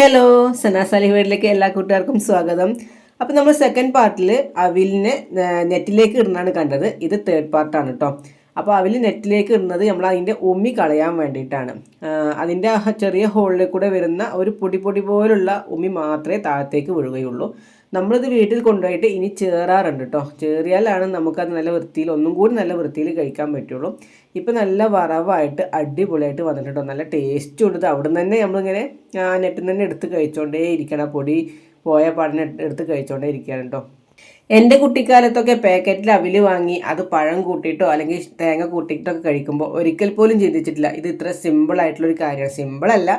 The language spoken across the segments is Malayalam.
ഹലോ സനാസാലി വീട്ടിലേക്ക് എല്ലാ കൂട്ടുകാർക്കും സ്വാഗതം. അപ്പോൾ നമ്മൾ സെക്കൻഡ് പാർട്ടിൽ അവിലിനെ നെറ്റിലേക്ക് ഇടുന്നതാണ് കണ്ടത്. ഇത് തേർഡ് പാർട്ടാണ് കേട്ടോ അപ്പോൾ അവർ നെറ്റിലേക്ക് ഇടുന്നത് നമ്മൾ അതിന്റെ ഉമ്മി കളയാൻ വേണ്ടിയിട്ടാണ്. അതിന്റെ ചെറിയ ഹോളിൽ കൂടെ വരുന്ന ഒരു പൊടി പൊടി പോലുള്ള ഉമ്മി മാത്രമേ താഴത്തേക്ക് വീഴുകയുള്ളൂ. നമ്മളിത് വീട്ടിൽ കൊണ്ടുപോയിട്ട് ഇനി ചേറാറുണ്ട് കേട്ടോ ചേറിയാലാണ് നമുക്കത് നല്ല വൃത്തിയിൽ ഒന്നും കൂടി നല്ല വൃത്തിയിൽ കഴിക്കാൻ പറ്റുള്ളൂ. ഇപ്പം നല്ല വറവായിട്ട് അടിപൊളിയായിട്ട് വന്നിട്ടുണ്ട് നല്ല ടേസ്റ്റ് ഉണ്ട്. അവിടെ നിന്ന് തന്നെ നമ്മളിങ്ങനെ നെറ്റിൽ നിന്ന് തന്നെ എടുത്ത് കഴിച്ചുകൊണ്ടേ ഇരിക്കണം പൊടി പോയ പാടിനെ എടുത്ത് കഴിച്ചുകൊണ്ടേ ഇരിക്കുകയാണ് കേട്ടോ എന്റെ കുട്ടിക്കാലത്തൊക്കെ പാക്കറ്റിൽ അവിൽ വാങ്ങി അത് പഴം കൂട്ടിയിട്ടോ അല്ലെങ്കിൽ തേങ്ങ കൂട്ടിയിട്ടോ ഒക്കെ കഴിക്കുമ്പോൾ ഒരിക്കൽ പോലും ചിന്തിച്ചിട്ടില്ല. ഇത് ഇത്ര സിമ്പിൾ ആയിട്ടുള്ളൊരു കാര്യമാണ്. സിമ്പിളല്ല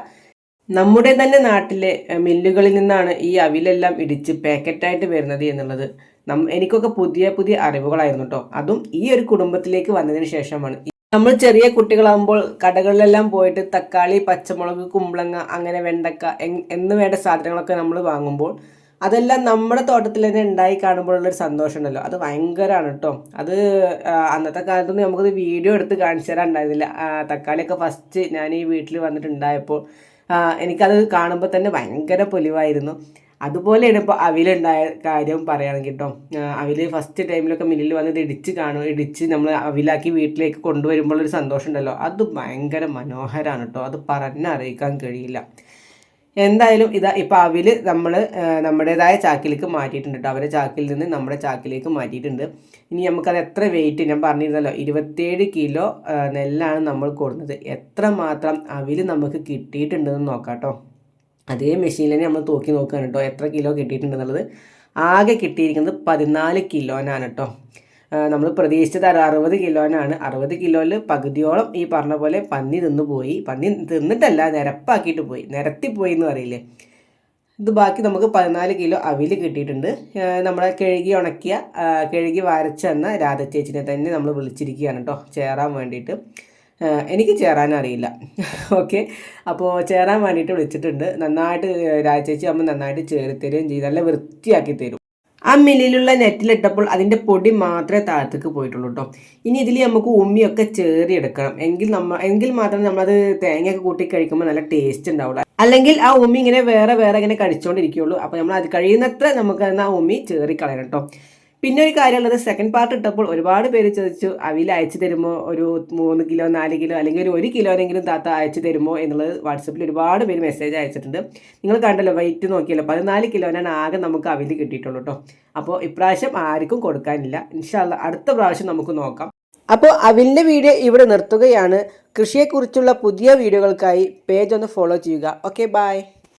നമ്മുടെ തന്നെ നാട്ടിലെ മില്ലുകളിൽ നിന്നാണ് ഈ അവിലെല്ലാം ഇടിച്ച് പാക്കറ്റായിട്ട് വരുന്നത് എന്നുള്ളത്. നം എനിക്കൊക്കെ പുതിയ പുതിയ അറിവുകളായിരുന്നു കേട്ടോ അതും ഈ ഒരു കുടുംബത്തിലേക്ക് വന്നതിന് ശേഷമാണ്. നമ്മൾ ചെറിയ കുട്ടികളാകുമ്പോൾ കടകളിലെല്ലാം പോയിട്ട് തക്കാളി പച്ചമുളക് കുമ്പളങ്ങ അങ്ങനെ വെണ്ടക്ക എന്ന് വേണ്ട സാധനങ്ങളൊക്കെ നമ്മൾ വാങ്ങുമ്പോൾ അതെല്ലാം നമ്മുടെ തോട്ടത്തിൽ തന്നെ ഉണ്ടായി കാണുമ്പോഴുള്ളൊരു സന്തോഷം ഉണ്ടല്ലോ അത് ഭയങ്കരമാണ് കേട്ടോ. അത് അന്നത്തെ കാലത്തൊന്നും നമുക്കത് വീഡിയോ എടുത്ത് കാണിച്ചു തരാൻ ഉണ്ടായിരുന്നില്ല തക്കാളിയൊക്കെ ഫസ്റ്റ് ഞാൻ ഈ വീട്ടിൽ വന്നിട്ടുണ്ടായപ്പോൾ എനിക്കത് കാണുമ്പോൾ തന്നെ ഭയങ്കര പൊലിവായിരുന്നു. അതുപോലെയാണ് ഇപ്പോൾ അവിലുണ്ടായ കാര്യം പറയുകയാണെങ്കിൽ കേട്ടോ. അവിൽ ഫസ്റ്റ് ടൈമിലൊക്കെ മില്ലിൽ വന്നിട്ട് ഇടിച്ച് കാണും. ഇടിച്ച് നമ്മൾ അവിലാക്കി വീട്ടിലേക്ക് കൊണ്ടുവരുമ്പോൾ ഒരു സന്തോഷം ഉണ്ടല്ലോ അത് ഭയങ്കര മനോഹരമാണ് കേട്ടോ. അത് പറഞ്ഞറിയിക്കാൻ കഴിയില്ല. എന്തായാലും ഇതാ ഇപ്പം അവിൽ നമ്മൾ നമ്മുടേതായ ചാക്കിലേക്ക് മാറ്റിയിട്ടുണ്ട് കേട്ടോ അവരെ ചാക്കിൽ നിന്ന് നമ്മുടെ ചാക്കിലേക്ക് മാറ്റിയിട്ടുണ്ട്. ഇനി നമുക്കത് എത്ര വെയിറ്റ് ഞാൻ പറഞ്ഞിരുന്നല്ലോ ഇരുപത്തേഴ് കിലോ നെല്ലാണ് നമ്മൾ കൊടുക്കുന്നത് എത്ര മാത്രം അവിൽ നമുക്ക് കിട്ടിയിട്ടുണ്ടെന്ന് നോക്കാം കേട്ടോ അതേ മെഷീനിൽ തന്നെ നമ്മൾ തൂക്കി നോക്കുകയാണ് കേട്ടോ എത്ര കിലോ കിട്ടിയിട്ടുണ്ടെന്നുള്ളത്. ആകെ കിട്ടിയിരിക്കുന്നത് പതിനാല് കിലോനാണ് കേട്ടോ നമ്മൾ പ്രതീക്ഷിച്ചത് ഒരു അറുപത് കിലോനാണ്. അറുപത് കിലോയിൽ പകുതിയോളം ഈ പറഞ്ഞ പോലെ പന്നി തിന്നു പോയി. പന്നി തിന്നിട്ടല്ല നിരപ്പാക്കിയിട്ട് പോയി. നിരത്തിപ്പോയി എന്ന് പറയില്ലേ? ഇത് ബാക്കി നമുക്ക് പതിനാല് കിലോ അവിൽ കിട്ടിയിട്ടുണ്ട്. നമ്മളെ കിഴുകി ഉണക്കിയ കിഴുകി കഴുകി വരച്ച് തന്ന രാധ ചേച്ചിനെ തന്നെ നമ്മൾ വിളിച്ചിരിക്കുകയാണ് കേട്ടോ ചേരാൻ വേണ്ടിയിട്ട്. എനിക്ക് ചേരാൻ അറിയില്ല. ഓക്കെ. അപ്പോൾ ചേരാൻ വേണ്ടിയിട്ട് വിളിച്ചിട്ടുണ്ട്. നന്നായിട്ട് രാജ ചേച്ചി അമ്മ നന്നായിട്ട് ചേർത്തരുകയും തരുകയും ചെയ്ത്. നല്ല വൃത്തിയാക്കി തരും. ആ മില്ലിലുള്ള നെറ്റിലിട്ടപ്പോൾ അതിന്റെ പൊടി മാത്രമേ താഴത്തേക്ക് പോയിട്ടുള്ളൂ കേട്ടോ ഇനി ഇതിൽ നമുക്ക് ഉമ്മിയൊക്കെ ചേറി എടുക്കണം എങ്കിൽ നമ്മ എങ്കിൽ മാത്രമേ നമ്മളത് തേങ്ങയൊക്കെ കൂട്ടി കഴിക്കുമ്പോൾ നല്ല ടേസ്റ്റ് ഉണ്ടാവുള്ളൂ. അല്ലെങ്കിൽ ആ ഉമ്മി ഇങ്ങനെ വേറെ വേറെ ഇങ്ങനെ കഴിച്ചുകൊണ്ടിരിക്കുകയുള്ളൂ അപ്പോൾ നമ്മൾ അത് കഴിയുന്നത്ര നമുക്ക് ആ ഉമ്മി ചേറി കളയണം കേട്ടോ പിന്നെ ഒരു കാര്യമുള്ളത് സെക്കൻഡ് പാർട്ട് ഇട്ടപ്പോൾ ഒരുപാട് പേര് ചോദിച്ചു അവിൽ അയച്ചു തരുമോ? ഒരു മൂന്ന് കിലോ നാല് കിലോ അല്ലെങ്കിൽ ഒരു ഒരു കിലോനെങ്കിലും താത്ത അയച്ചു തരുമോ? എന്നുള്ളത് വാട്സപ്പിൽ ഒരുപാട് പേര് മെസ്സേജ് അയച്ചിട്ടുണ്ട്. നിങ്ങൾ കണ്ടല്ലോ വെയിറ്റ് നോക്കിയല്ലോ പതിനാല് കിലോനാണ് ആകെ നമുക്ക് അവിൽ കിട്ടിയിട്ടുള്ളൂ കേട്ടോ അപ്പോൾ ഇപ്രാവശ്യം ആർക്കും കൊടുക്കാനില്ല. ഇൻഷാല്ല അടുത്ത പ്രാവശ്യം നമുക്ക് നോക്കാം. അപ്പോൾ അവിലിന്റെ വീഡിയോ ഇവിടെ നിർത്തുകയാണ്. കൃഷിയെക്കുറിച്ചുള്ള പുതിയ വീഡിയോകൾക്കായി പേജ് ഒന്ന് ഫോളോ ചെയ്യുക. Okay bye